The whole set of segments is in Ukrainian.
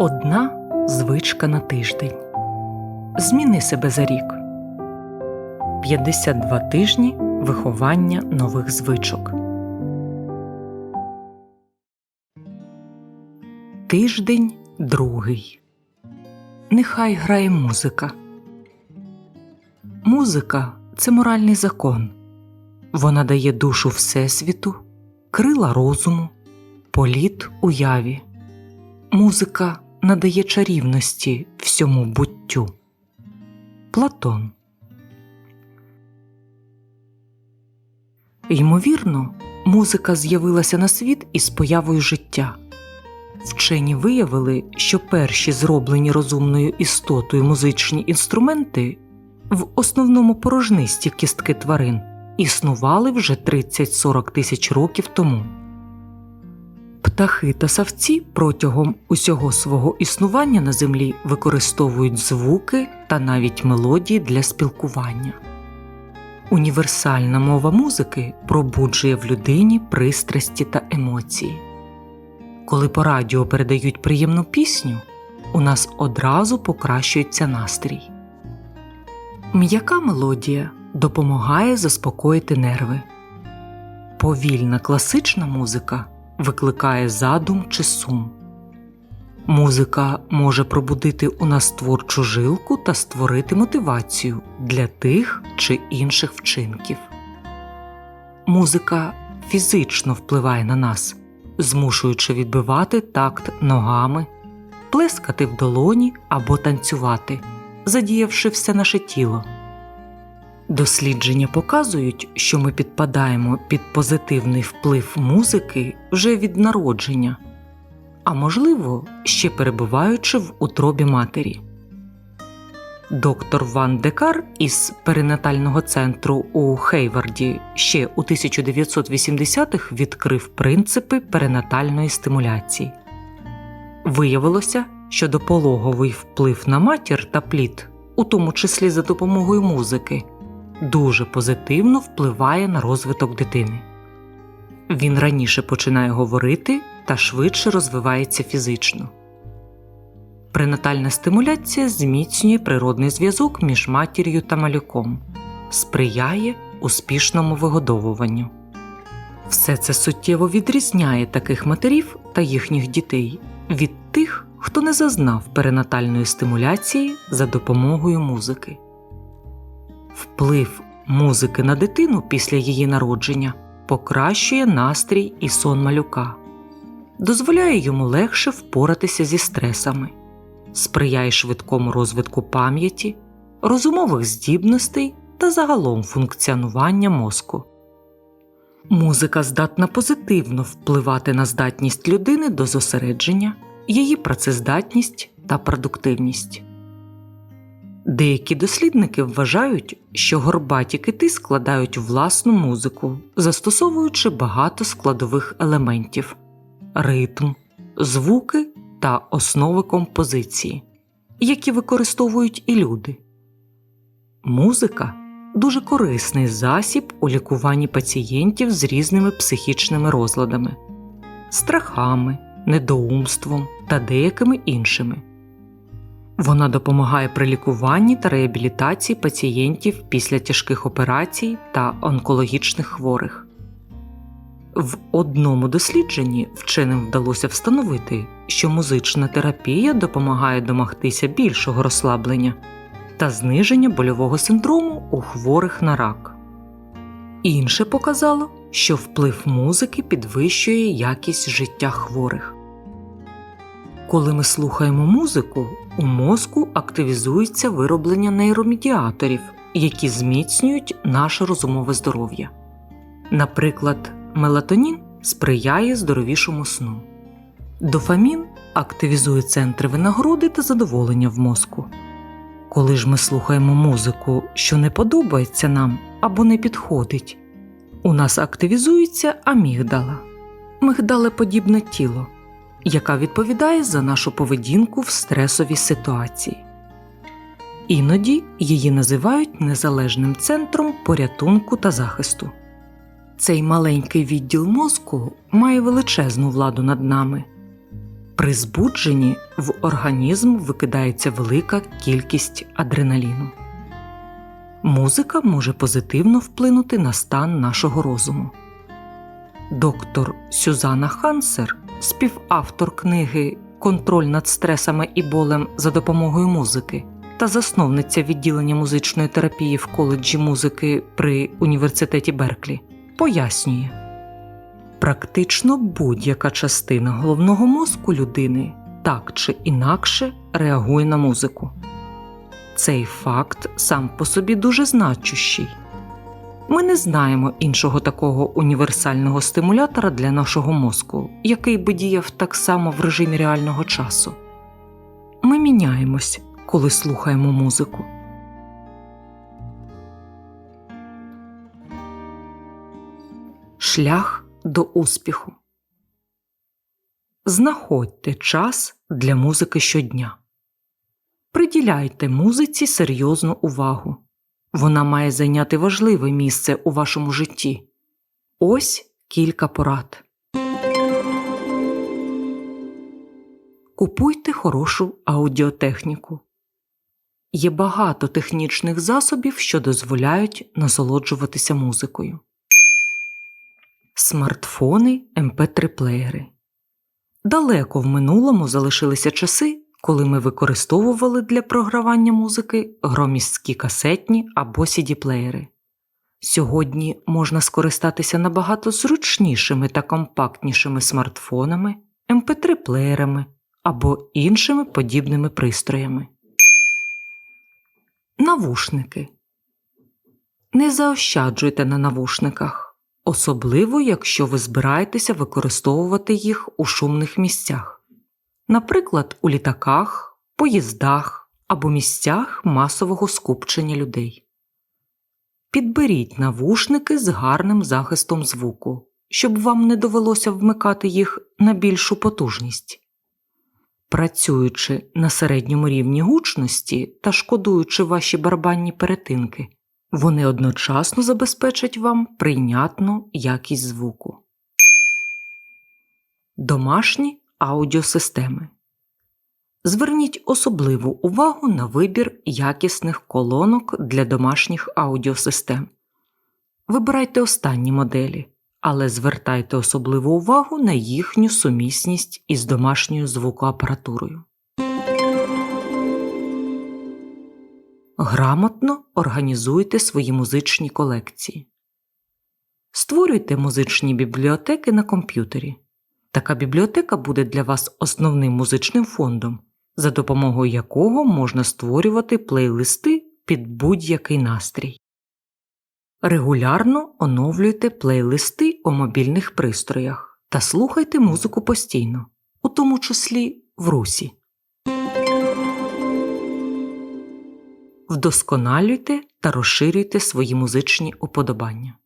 Одна звичка на тиждень. Зміни себе за рік. 52 тижні виховання нових звичок. Тиждень другий. Нехай грає музика. Музика це моральний закон. Вона дає душу Всесвіту, крила розуму, політ уяві. Музика надає чарівності всьому буттю. Платон. Ймовірно, музика з'явилася на світ із появою життя. Вчені виявили, що перші зроблені розумною істотою музичні інструменти в основному порожнисті кістки тварин існували вже 30-40 тисяч років тому. Птахи та савці протягом усього свого існування на землі використовують звуки та навіть мелодії для спілкування. Універсальна мова музики пробуджує в людині пристрасті та емоції. Коли по радіо передають приємну пісню, у нас одразу покращується настрій. М'яка мелодія допомагає заспокоїти нерви. Повільна класична музика викликає задум чи сум. Музика може пробудити у нас творчу жилку та створити мотивацію для тих чи інших вчинків. Музика фізично впливає на нас, змушуючи відбивати такт ногами, плескати в долоні або танцювати, задіявши все наше тіло. Дослідження показують, що ми підпадаємо під позитивний вплив музики вже від народження, а можливо, ще перебуваючи в утробі матері. Доктор Ван Декар із перинатального центру у Хейварді ще у 1980-х відкрив принципи перинатальної стимуляції. Виявилося, що допологовий вплив на матір та плід, у тому числі за допомогою музики дуже позитивно впливає на розвиток дитини. Він раніше починає говорити та швидше розвивається фізично. Пренатальна стимуляція зміцнює природний зв'язок між матір'ю та малюком, сприяє успішному вигодовуванню. Все це суттєво відрізняє таких матерів та їхніх дітей від тих, хто не зазнав перинатальної стимуляції за допомогою музики. Вплив музики на дитину після її народження покращує настрій і сон малюка, дозволяє йому легше впоратися зі стресами, сприяє швидкому розвитку пам'яті, розумових здібностей та загалом функціонування мозку. Музика здатна позитивно впливати на здатність людини до зосередження, її працездатність та продуктивність. Деякі дослідники вважають, що горбаті кити складають власну музику, застосовуючи багато складових елементів ритм, звуки та основи композиції, які використовують і люди. Музика дуже корисний засіб у лікуванні пацієнтів з різними психічними розладами, страхами, недоумством та деякими іншими. Вона допомагає при лікуванні та реабілітації пацієнтів після тяжких операцій та онкологічних хворих. В одному дослідженні вченим вдалося встановити, що музична терапія допомагає домогтися більшого розслаблення та зниження больового синдрому у хворих на рак. Інше показало, що вплив музики підвищує якість життя хворих. Коли ми слухаємо музику, у мозку активізується вироблення нейромедіаторів, які зміцнюють наше розумове здоров'я. Наприклад, мелатонін сприяє здоровішому сну, дофамін активізує центри винагороди та задоволення в мозку. Коли ж ми слухаємо музику, що не подобається нам або не підходить, у нас активізується амігдала мигдалеподібне тіло яка відповідає за нашу поведінку в стресовій ситуації. Іноді її називають незалежним центром порятунку та захисту. Цей маленький відділ мозку має величезну владу над нами. При збудженні в організм викидається велика кількість адреналіну. Музика може позитивно вплинути на стан нашого розуму. Доктор Сюзанна Хансер, співавтор книги Контроль над стресами і болем за допомогою музики та засновниця відділення музичної терапії в коледжі музики при університеті Берклі, пояснює. Практично будь-яка частина головного мозку людини так чи інакше реагує на музику. Цей факт сам по собі дуже значущий. Ми не знаємо іншого такого універсального стимулятора для нашого мозку, який би діяв так само в режимі реального часу. Ми міняємось, коли слухаємо музику. Шлях до успіху. Знаходьте час для музики щодня. Приділяйте музиці серйозну увагу. Вона має зайняти важливе місце у вашому житті. Ось кілька порад. Купуйте хорошу аудіотехніку. Є багато технічних засобів, що дозволяють насолоджуватися музикою. Смартфони mp3 плеєри. Далеко в минулому залишилися часи, коли ми використовували для програвання музики громісткі касетні або CD-плеєри. Сьогодні можна скористатися набагато зручнішими та компактнішими смартфонами, mp3 плеєрами або іншими подібними пристроями. Навушники. Не заощаджуйте на навушниках, особливо якщо ви збираєтеся використовувати їх у шумних місцях, наприклад, у літаках, поїздах або місцях масового скупчення людей. Підберіть навушники з гарним захистом звуку, щоб вам не довелося вмикати їх на більшу потужність. Працюючи на середньому рівні гучності та шкодуючи ваші барабанні перетинки, вони одночасно забезпечать вам прийнятну якість звуку. Домашні аудіосистеми. Зверніть особливу увагу на вибір якісних колонок для домашніх аудіосистем. Вибирайте останні моделі, але звертайте особливу увагу на їхню сумісність із домашньою звукоапаратурою. Грамотно організуйте свої музичні колекції. Створюйте музичні бібліотеки на комп'ютері. Така бібліотека буде для вас основним музичним фондом, за допомогою якого можна створювати плейлисти під будь-який настрій. Регулярно оновлюйте плейлисти у мобільних пристроях та слухайте музику постійно, у тому числі в русі. Вдосконалюйте та розширюйте свої музичні уподобання.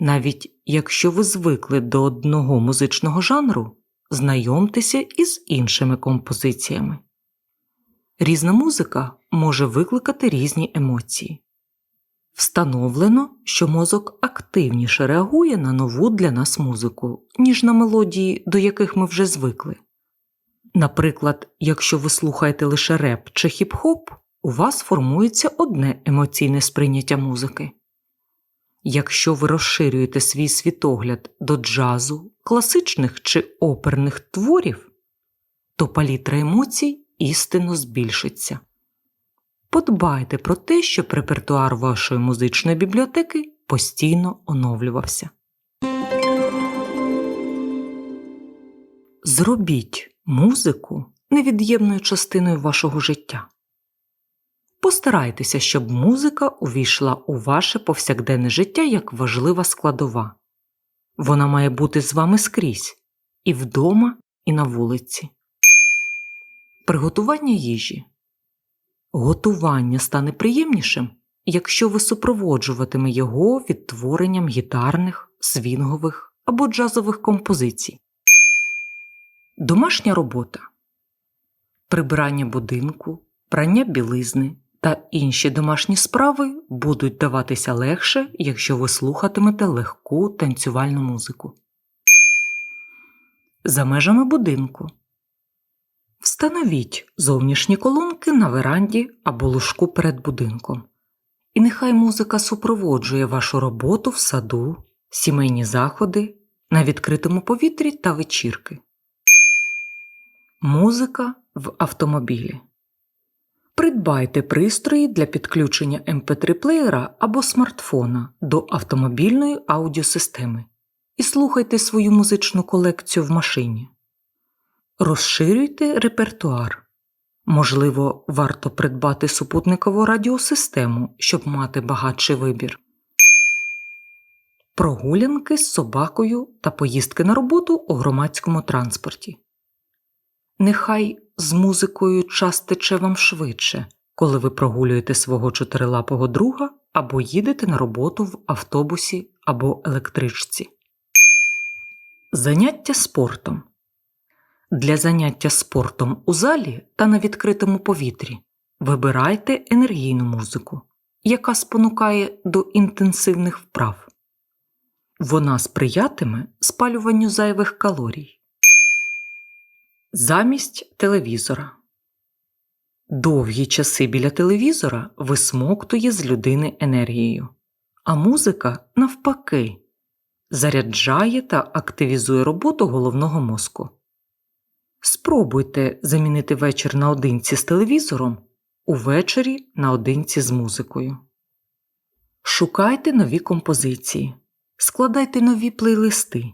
Навіть якщо ви звикли до одного музичного жанру, знайомтеся із іншими композиціями. Різна музика може викликати різні емоції. Встановлено, що мозок активніше реагує на нову для нас музику, ніж на мелодії, до яких ми вже звикли. Наприклад, якщо ви слухаєте лише реп чи хіп-хоп, у вас формується одне емоційне сприйняття музики. Якщо ви розширюєте свій світогляд до джазу, класичних чи оперних творів, то палітра емоцій істинно збільшиться. Подбайте про те, щоб репертуар вашої музичної бібліотеки постійно оновлювався. Зробіть музику невід'ємною частиною вашого життя. Постарайтеся, щоб музика увійшла у ваше повсякденне життя як важлива складова. Вона має бути з вами скрізь і вдома, і на вулиці. Приготування їжі. Готування стане приємнішим, якщо ви супроводжуватиме його відтворенням гітарних, свінгових або джазових композицій. Домашня робота прибирання будинку, прання білизни та інші домашні справи будуть даватися легше, якщо ви слухатимете легку танцювальну музику. За межами будинку Встановіть зовнішні колонки на веранді або лужку перед будинком. І нехай музика супроводжує вашу роботу в саду, сімейні заходи, на відкритому повітрі та вечірки. Музика в автомобілі. Придбайте пристрої для підключення MP3-плеєра або смартфона до автомобільної аудіосистеми і слухайте свою музичну колекцію в машині. Розширюйте репертуар. Можливо, варто придбати супутникову радіосистему, щоб мати багатший вибір. Прогулянки з собакою та поїздки на роботу у громадському транспорті. Нехай з музикою час тече вам швидше, коли ви прогулюєте свого чотирилапого друга або їдете на роботу в автобусі або електричці. Заняття спортом. Для заняття спортом у залі та на відкритому повітрі вибирайте енергійну музику, яка спонукає до інтенсивних вправ. Вона сприятиме спалюванню зайвих калорій. Замість телевізора. Довгі часи біля телевізора висмоктує з людини енергією, а музика, навпаки, заряджає та активізує роботу головного мозку. Спробуйте замінити вечір наодинці з телевізором увечері наодинці з музикою. Шукайте нові композиції, складайте нові плейлисти,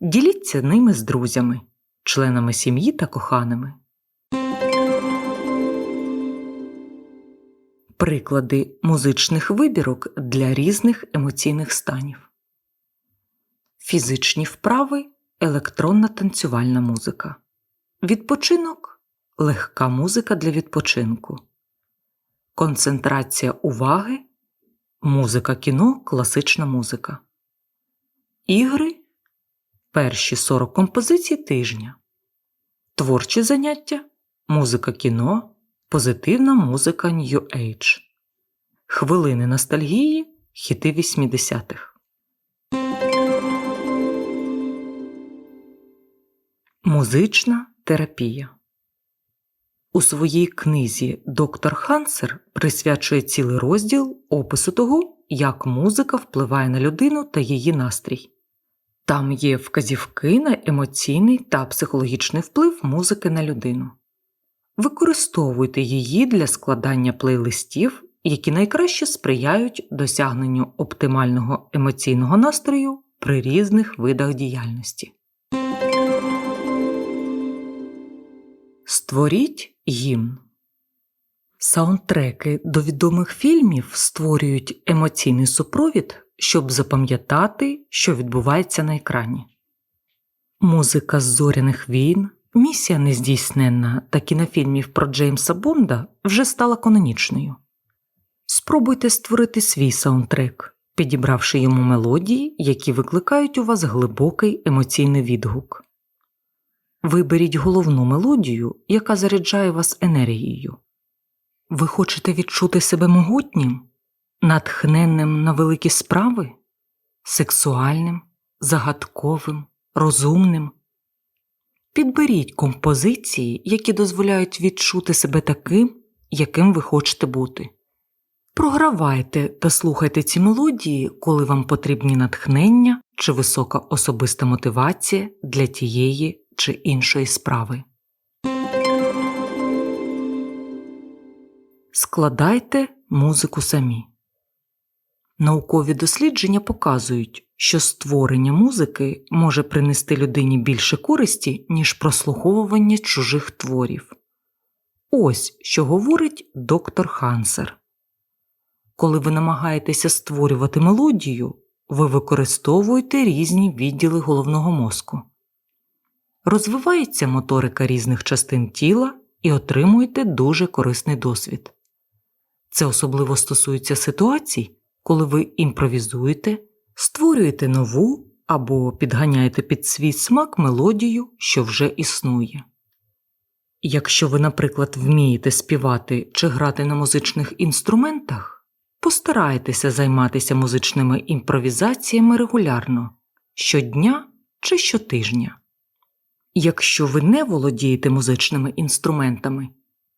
діліться ними з друзями, членами сім'ї та коханими. Приклади музичних вибірок для різних емоційних станів. Фізичні вправи електронна танцювальна музика. Відпочинок легка музика для відпочинку. Концентрація уваги музика кіно, класична музика. Ігри перші 40 композицій тижня. Творчі заняття музика кіно, позитивна музика New Age. Хвилини ностальгії хіти 80-х. Музична терапія у своїй книзі Доктор Хансер присвячує цілий розділ опису того, як музика впливає на людину та її настрій. Там є вказівки на емоційний та психологічний вплив музики на людину. Використовуйте її для складання плейлистів, які найкраще сприяють досягненню оптимального емоційного настрою при різних видах діяльності. Створіть гімн. Саундтреки до відомих фільмів створюють емоційний супровід, щоб запам'ятати, що відбувається на екрані. Музика з зоряних війн, місія нездійсненна та кінофільмів про Джеймса Бонда вже стала канонічною. Спробуйте створити свій саундтрек, підібравши йому мелодії, які викликають у вас глибокий емоційний відгук. Виберіть головну мелодію, яка заряджає вас енергією. Ви хочете відчути себе могутнім, натхненним на великі справи, сексуальним, загадковим, розумним. Підберіть композиції, які дозволяють відчути себе таким, яким ви хочете бути. Програвайте та слухайте ці мелодії, коли вам потрібні натхнення чи висока особиста мотивація для тієї чи іншої справи. Складайте музику самі. Наукові дослідження показують, що створення музики може принести людині більше користі, ніж прослуховування чужих творів. Ось що говорить доктор Хансер. Коли ви намагаєтеся створювати мелодію, ви використовуєте різні відділи головного мозку. Розвивається моторика різних частин тіла і отримуєте дуже корисний досвід. Це особливо стосується ситуацій, коли ви імпровізуєте, створюєте нову або підганяєте під свій смак мелодію, що вже існує. Якщо ви, наприклад, вмієте співати чи грати на музичних інструментах, постарайтеся займатися музичними імпровізаціями регулярно щодня чи щотижня. Якщо ви не володієте музичними інструментами,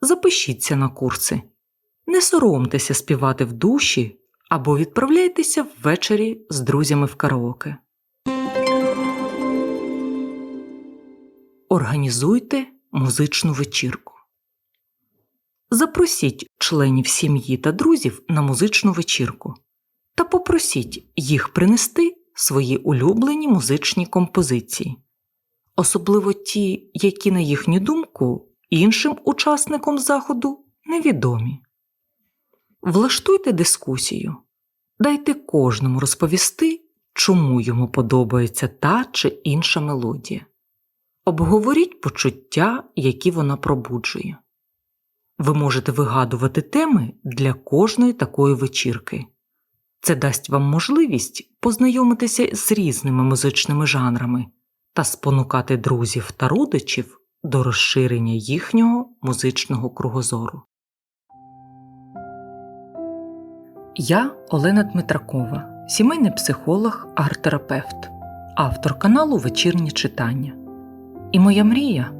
запишіться на курси. Не соромтеся співати в душі або відправляйтеся ввечері з друзями в караоке. Організуйте музичну вечірку. Запросіть членів сім'ї та друзів на музичну вечірку та попросіть їх принести свої улюблені музичні композиції, особливо ті, які, на їхню думку, іншим учасникам заходу невідомі. Влаштуйте дискусію, дайте кожному розповісти, чому йому подобається та чи інша мелодія. Обговоріть почуття, які вона пробуджує. Ви можете вигадувати теми для кожної такої вечірки. Це дасть вам можливість познайомитися з різними музичними жанрами та спонукати друзів та родичів до розширення їхнього музичного кругозору. Я Олена Дмитракова, сімейний психолог, арт-терапевт, автор каналу Вечірні читання. І моя мрія,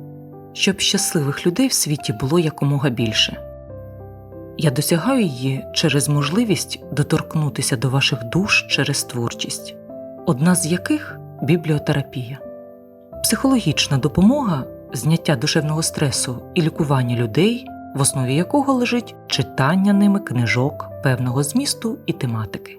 щоб щасливих людей в світі було якомога більше. Я досягаю її через можливість доторкнутися до ваших душ через творчість, одна з яких бібліотерапія, психологічна допомога, зняття душевного стресу і лікування людей, в основі якого лежить читання ними книжок певного змісту і тематики.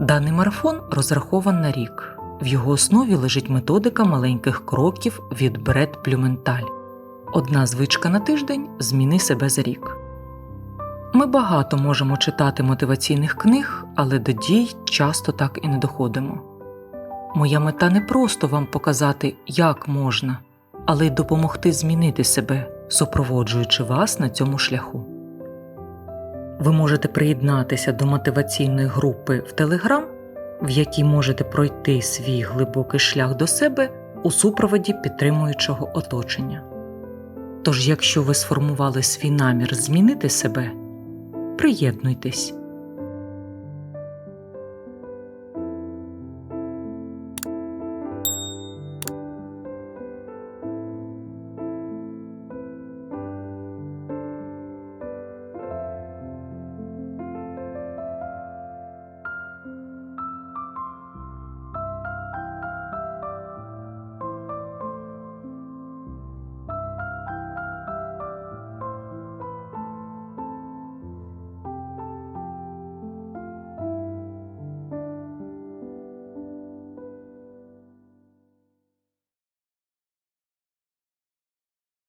Даний марафон розрахован на рік. В його основі лежить методика маленьких кроків від Бред Плюменталь. Одна звичка на тиждень зміни себе за рік. Ми багато можемо читати мотиваційних книг, але до дій часто так і не доходимо. Моя мета не просто вам показати, як можна, але й допомогти змінити себе, супроводжуючи вас на цьому шляху. Ви можете приєднатися до мотиваційної групи в Telegram, в якій можете пройти свій глибокий шлях до себе у супроводі підтримуючого оточення. Тож, якщо ви сформували свій намір змінити себе, приєднуйтесь